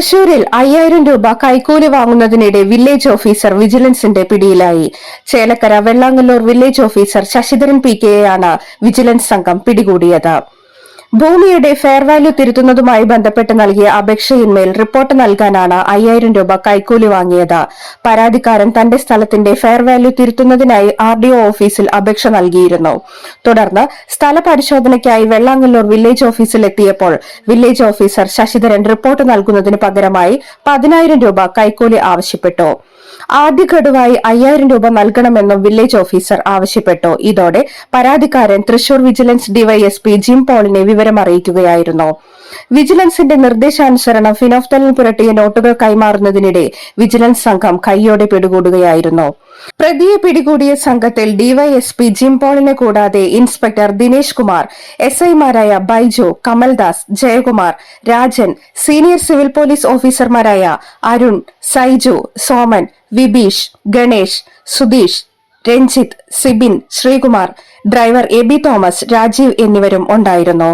തൃശൂരിൽ അയ്യായിരം രൂപ കൈക്കൂലി വാങ്ങുന്നതിനിടെ വില്ലേജ് ഓഫീസർ വിജിലൻസിന്റെ പിടിയിലായി. Chelakkara Vellangallur village officer Sasidharan P കെയെയാണ് vigilance സംഘം പിടികൂടിയത്. ഭൂമിയുടെ ഫെയർ വാല്യൂ തിരുത്തുന്നതുമായി ബന്ധപ്പെട്ട് നൽകിയ അപേക്ഷയിന്മേൽ റിപ്പോർട്ട് നൽകാനാണ് അയ്യായിരം രൂപ കൈക്കൂലി വാങ്ങിയത്. പരാതിക്കാരൻ തന്റെ സ്ഥലത്തിന്റെ ഫെയർ വാല്യൂ തിരുത്തുന്നതിനായി ആർ ഡി ഓഫീസിൽ അപേക്ഷ നൽകിയിരുന്നു. തുടർന്ന് സ്ഥല പരിശോധനയ്ക്കായി വെള്ളാങ്ങല്ലൂർ വില്ലേജ് ഓഫീസിൽ എത്തിയപ്പോൾ വില്ലേജ് ഓഫീസർ ശശിധരൻ റിപ്പോർട്ട് നൽകുന്നതിന് പകരമായി പതിനായിരം രൂപ കൈക്കൂലി ആവശ്യപ്പെട്ടു. ആദ്യ ഘടുവായി അയ്യായിരം രൂപ നൽകണമെന്നും വില്ലേജ് ഓഫീസർ ആവശ്യപ്പെട്ടു. ഇതോടെ പരാതിക്കാരൻ തൃശൂർ വിജിലൻസ് ഡിവൈഎസ്പി ജിം പോളിനെ വിവരം അറിയിക്കുകയായിരുന്നു. വിജിലൻസിന്റെ നിർദ്ദേശാനുസരണം ഫിനോഫ്തലിൻ പുരട്ടിയ നോട്ടുകൾ കൈമാറുന്നതിനിടെ വിജിലൻസ് സംഘം കൈയോടെ പിടികൂടുകയായിരുന്നു. പ്രതിയെ പിടികൂടിയ സംഘത്തിൽ ഡിവൈഎസ്പി ജിം പോളിനെ കൂടാതെ ഇൻസ്പെക്ടർ ദിനേശ് കുമാർ എസ് ഐമാരായ Baiju Kamaldas Jayakumar Rajan senior civil police ഓഫീസർമാരായ Arun Saiju Soman Vibeesh Ganesh Sudheesh Ranjith Sibin Sreekumar driver A B Thomas Rajeev എന്നിവരും ഉണ്ടായിരുന്നു.